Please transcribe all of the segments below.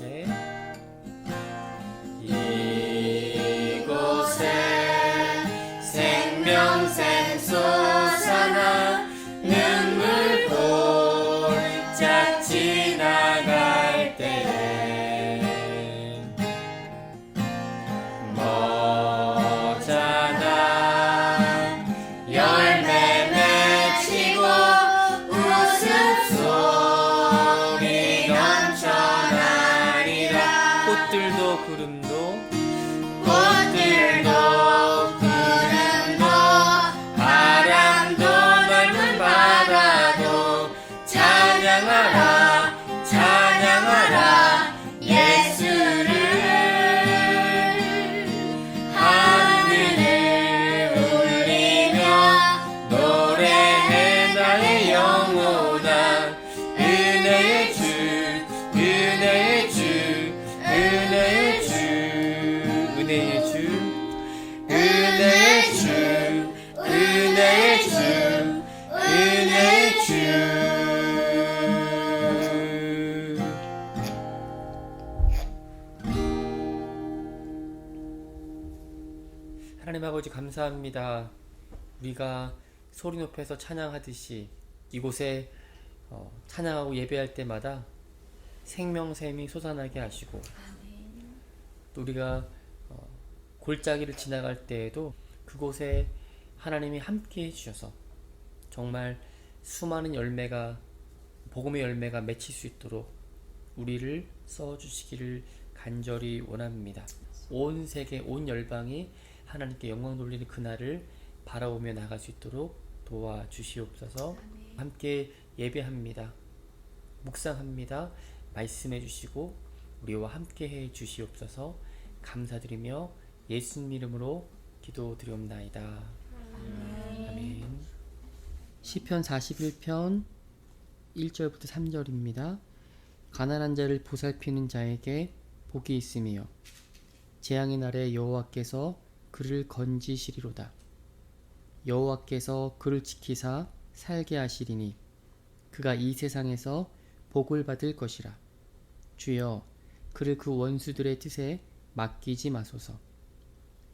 이 감사합니다. 우리가 소리 높여서 찬양하듯이 이곳에 어, 찬양하고 예배할 때마다 생명샘이 솟아나게 하시고 또 우리가 어, 골짜기를 지나갈 때에도 그곳에 하나님이 함께 해주셔서 정말 수많은 열매가 복음의 열매가 맺힐 수 있도록 우리를 써주시기를 간절히 원합니다. 온 세계 온 열방이 하나님께 영광 돌리는 그날을 바라보며 나갈 수 있도록 도와주시옵소서. 함께 예배합니다. 묵상합니다. 말씀해 주시고 우리와 함께 해 주시옵소서. 감사드리며 예수님 이름으로 기도드리옵나이다. 아멘. 시편 41편 1절부터 3절입니다. 가난한 자를 보살피는 자에게 복이 있으며 재앙의 날에 여호와께서 그를 건지시리로다. 여호와께서 그를 지키사 살게 하시리니 그가 이 세상에서 복을 받을 것이라. 주여 그를 그 원수들의 뜻에 맡기지 마소서.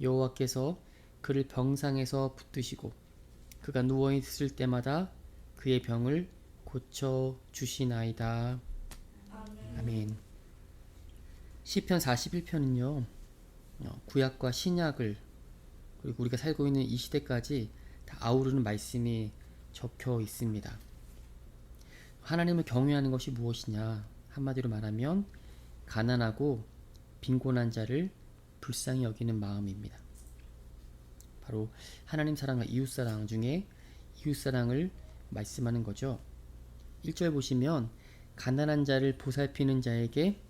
여호와께서 그를 병상에서 붙드시고 그가 누워 있을 때마다 그의 병을 고쳐 주시나이다. 아멘. 시편 41편은요. 어, 구약과 신약을 그리고 우리가 살고 있는 이 시대까지 다 아우르는 말씀이 적혀 있습니다. 하나님을 경외하는 것이 무엇이냐? 한마디로 말하면 가난하고 빈곤한 자를 불쌍히 여기는 마음입니다. 바로 하나님 사랑과 이웃 사랑 중에 이웃 사랑을 말씀하는 거죠. 1절 보시면 가난한 자를 보살피는 자에게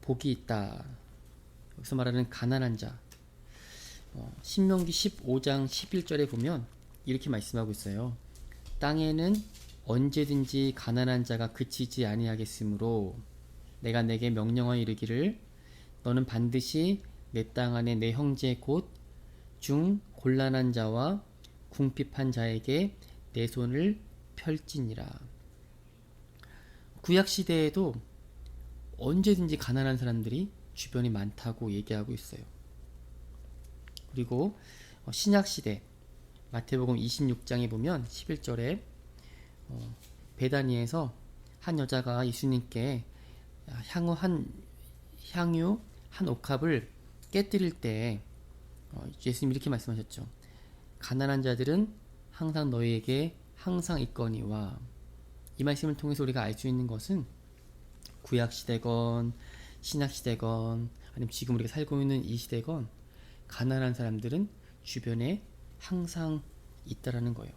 복이 있다. 여기서 말하는 가난한 자. 어, 신명기 15장 11절에 보면 이렇게 말씀하고 있어요. 땅에는 언제든지 가난한 자가 그치지 아니하겠으므로 내가 내게 명령하여 이르기를 너는 반드시 내 땅 안에 내 형제 곧 중 곤란한 자와 궁핍한 자에게 내 손을 펼지니라. 구약 시대에도 언제든지 가난한 사람들이 주변에 많다고 얘기하고 있어요. 그리고 어, 신약 시대 마태복음 26장에 보면 11절에 어, 베다니에서 한 여자가 예수님께 향후 한 향유 한 옥합을 깨뜨릴 때 어, 예수님 이렇게 말씀하셨죠. 가난한 자들은 항상 너희에게 항상 있거니와 이 말씀을 통해서 우리가 알 수 있는 것은 구약 시대건 신약 시대건 아니면 지금 우리가 살고 있는 이 시대건 가난한 사람들은 주변에 항상 있다라는 거예요.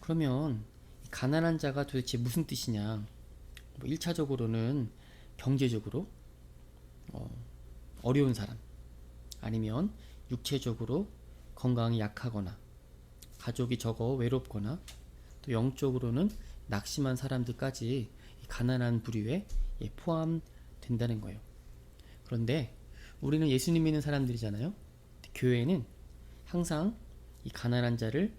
그러면 이 가난한 자가 도대체 무슨 뜻이냐? 뭐 1차적으로는 경제적으로 어, 어려운 사람 아니면 육체적으로 건강이 약하거나 가족이 적어 외롭거나 또 영적으로는 낙심한 사람들까지 이 가난한 부류에 예, 포함된다는 거예요. 그런데 우리는 예수님 믿는 사람들이잖아요. 교회는 항상 이 가난한 자를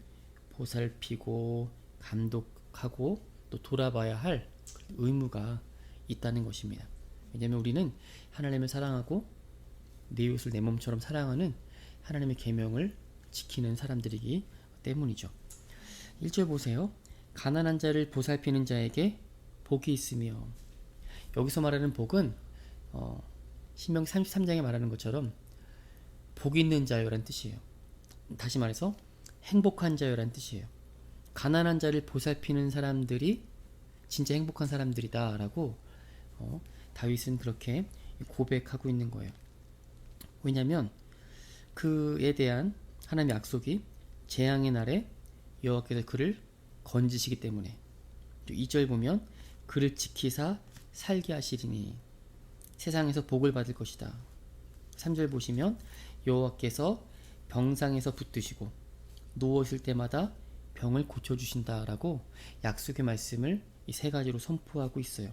보살피고 감독하고 또 돌아봐야 할 의무가 있다는 것입니다. 왜냐하면 우리는 하나님을 사랑하고 내 이웃을 내 몸처럼 사랑하는 하나님의 계명을 지키는 사람들이기 때문이죠. 1절 보세요. 가난한 자를 보살피는 자에게 복이 있으며 여기서 말하는 복은 어, 신명 33장에 말하는 것처럼 복 있는 자요란 뜻이에요. 다시 말해서 행복한 자요란 뜻이에요. 가난한 자를 보살피는 사람들이 진짜 행복한 사람들이다라고 어, 다윗은 그렇게 고백하고 있는 거예요. 왜냐하면 그에 대한 하나님의 약속이 재앙의 날에 여호와께서 그를 건지시기 때문에 2절 보면 그를 지키사 살게 하시리니 세상에서 복을 받을 것이다. 3절 보시면 여호와께서 병상에서 붙드시고 누워 있을 때마다 병을 고쳐 주신다라고 약속의 말씀을 이 세 가지로 선포하고 있어요.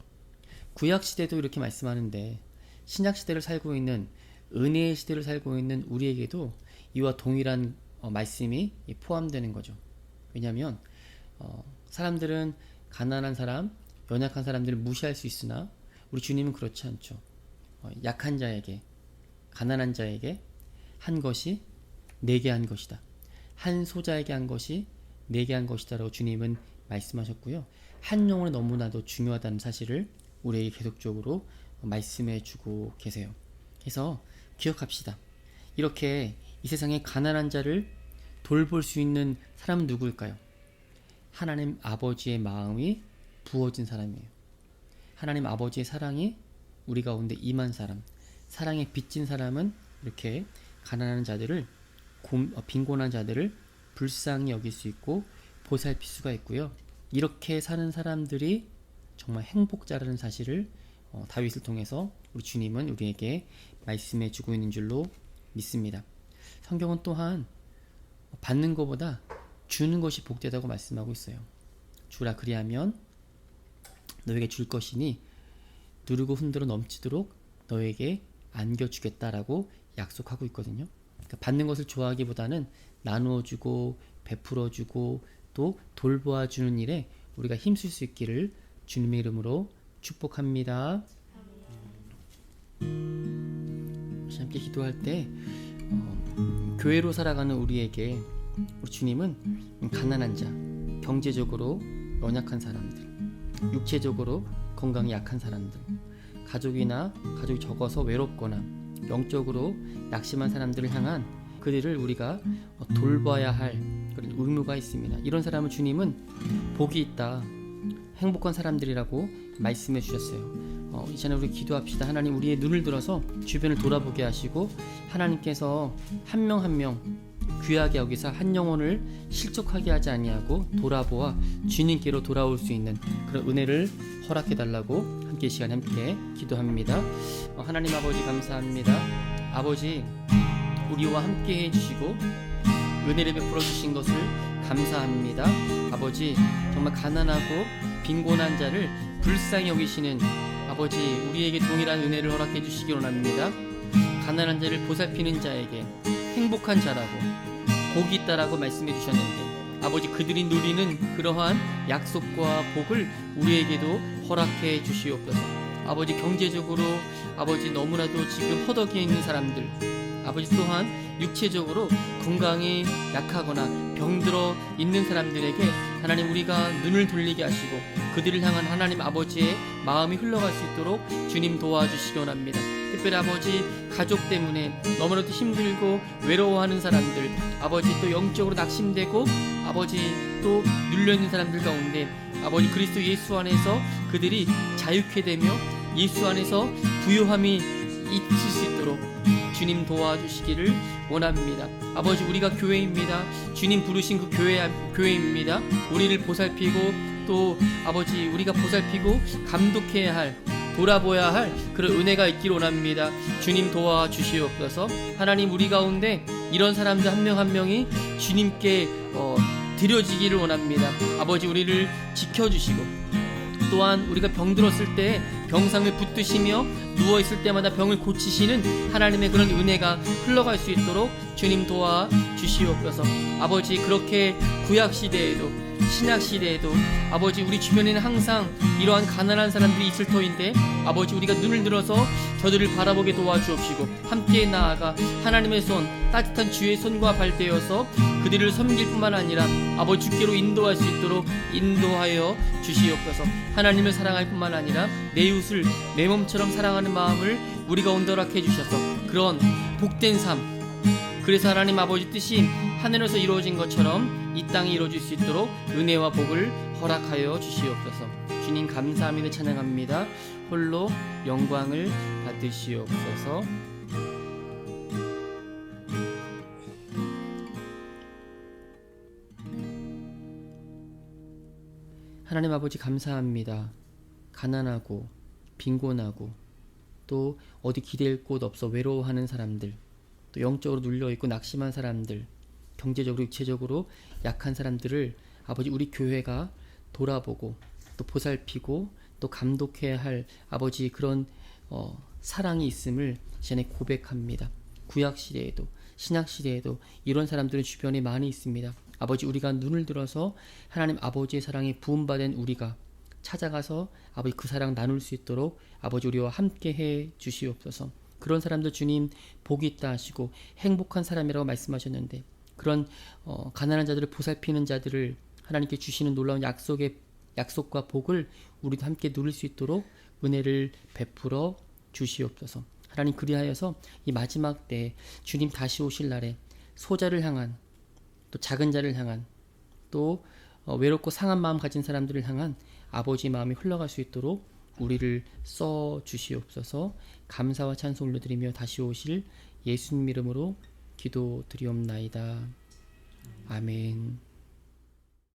구약 시대도 이렇게 말씀하는데 신약 시대를 살고 있는 은혜의 시대를 살고 있는 우리에게도 이와 동일한 어, 말씀이 이 포함되는 거죠. 왜냐하면 어, 사람들은 가난한 사람, 연약한 사람들을 무시할 수 있으나 우리 주님은 그렇지 않죠. 어, 약한 자에게, 가난한 자에게 한 것이 내게 한 것이다. 한 소자에게 한 것이 내게 한 것이다라고 주님은 말씀하셨고요. 한 영혼이 너무나도 중요하다는 사실을 우리에게 계속적으로 말씀해 주고 계세요. 그래서 기억합시다. 이렇게 이 세상에 가난한 자를 돌볼 수 있는 사람은 누구일까요? 하나님 아버지의 마음이 부어진 사람이에요. 하나님 아버지의 사랑이 우리 가운데 임한 사람, 사랑에 빚진 사람은 이렇게 가난한 자들을 곰- 어, 빈곤한 자들을 불쌍히 여길 수 있고 보살필 수가 있고요. 이렇게 사는 사람들이 정말 행복자라는 사실을 어, 다윗을 통해서 우리 주님은 우리에게 말씀해 주고 있는 줄로 믿습니다. 성경은 또한 받는 것보다 주는 것이 복되다고 말씀하고 있어요. 주라 그리하면 너에게 줄 것이니 누르고 흔들어 넘치도록 너에게 안겨주겠다라고 약속하고 있거든요. 그러니까 받는 것을 좋아하기보다는 나누어 주고 베풀어 주고 또 돌보아 주는 일에 우리가 힘쓸 수 있기를 주님의 이름으로 축복합니다. 함께 기도할 때 어, 교회로 살아가는 우리에게 우리 주님은 가난한 자, 경제적으로 연약한 사람들, 육체적으로 건강이 약한 사람들, 가족이나 가족이 적어서 외롭거나 영적으로 낙심한 사람들을 향한 그들을 우리가 돌봐야 할 그런 의무가 있습니다. 이런 사람을 주님은 복이 있다, 행복한 사람들이라고 말씀해 주셨어요. 어, 이전에 우리 기도합시다. 하나님 우리의 눈을 들어서 주변을 돌아보게 하시고 하나님께서 한 명 한명 귀하게 여기서 한 영혼을 실족하게 하지 아니하고 돌아보아 주님께로 돌아올 수 있는 그런 은혜를 허락해 달라고 함께 이 시간 함께 기도합니다. 어, 하나님 아버지 감사합니다. 아버지 우리와 함께 해주시고 은혜를 베풀어 주신 것을 감사합니다. 아버지 정말 가난하고 빈곤한 자를 불쌍히 여기시는 아버지 우리에게 동일한 은혜를 허락해 주시기 원합니다. 가난한 자를 보살피는 자에게 행복한 자라고 복이 있다라고 말씀해 주셨는데 아버지 그들이 누리는 그러한 약속과 복을 우리에게도 허락해 주시옵소서. 아버지 경제적으로 아버지 너무나도 지금 허덕이에 있는 사람들 아버지 또한 육체적으로 건강이 약하거나 병들어 있는 사람들에게 하나님 우리가 눈을 돌리게 하시고 그들을 향한 하나님 아버지의 마음이 흘러갈 수 있도록 주님 도와주시기 원합니다. 특별히 아버지 가족 때문에 너무나도 힘들고 외로워하는 사람들 아버지 또 영적으로 낙심되고 아버지 또 눌려있는 사람들 가운데 아버지 그리스도 예수 안에서 그들이 자유케 되며 예수 안에서 부요함이 있을 수 있도록 주님 도와주시기를 원합니다. 아버지 우리가 교회입니다. 주님 부르신 그 교회 교회입니다. 우리를 보살피고 또 아버지 우리가 보살피고 감독해야 할 돌아보야 할 그런 은혜가 있기를 원합니다. 주님 도와주시옵소서. 하나님 우리 가운데 이런 사람들 한 명한 명이 주님께 어, 드려지기를 원합니다. 아버지 우리를 지켜주시고 또한 우리가 병들었을 때 병상을 붙드시며 누워 있을 때마다 병을 고치시는 하나님의 그런 은혜가 흘러갈 수 있도록 주님 도와 주시옵소서. 아버지 그렇게 구약 시대에도 신약 시대에도 아버지 우리 주변에는 항상 이러한 가난한 사람들이 있을 터인데 아버지 우리가 눈을 들어서 저들을 바라보게 도와주옵시고 함께 나아가 하나님의 손 따뜻한 주의 손과 발되어서 그들을 섬길 뿐만 아니라 아버지 주께로 인도할 수 있도록 인도하여 주시옵소서. 하나님을 사랑할 뿐만 아니라 내 이웃을 내 몸처럼 사랑하는 마음을 우리가 온더락해 주셔서 그런 복된 삶 그래서 하나님 아버지 뜻이 하늘에서 이루어진 것처럼 이 땅에 이루어질 수 있도록 은혜와 복을 허락하여 주시옵소서. 주님 감사합니다 찬양합니다. 홀로 영광을 받으시옵소서. 하나님 아버지 감사합니다. 가난하고 빈곤하고 또 어디 기댈 곳 없어 외로워하는 사람들 또 영적으로 눌려 있고 낙심한 사람들, 경제적으로 육체적으로 약한 사람들을 아버지 우리 교회가 돌아보고 또 보살피고 또 감독해야 할 아버지 그런 어, 사랑이 있음을 전에 고백합니다. 구약 시대에도 신약 시대에도 이런 사람들은 주변에 많이 있습니다. 아버지 우리가 눈을 들어서 하나님 아버지의 사랑에 부음받은 우리가 찾아가서 아버지 그 사랑 나눌 수 있도록 아버지 우리와 함께 해 주시옵소서. 그런 사람들 주님 복이 있다 하시고 행복한 사람이라고 말씀하셨는데 그런 어, 가난한 자들을 보살피는 자들을 하나님께 주시는 놀라운 약속의 약속과 복을 우리도 함께 누릴 수 있도록 은혜를 베풀어 주시옵소서. 하나님 그리하여서 이 마지막 때 주님 다시 오실 날에 소자를 향한 또 작은 자를 향한 또 어, 외롭고 상한 마음 가진 사람들을 향한 아버지 마음이 흘러갈 수 있도록 우리를 써 주시옵소서. 감사와 찬송 올려드리며 다시 오실 예수님 이름으로 기도드리옵나이다. 아멘.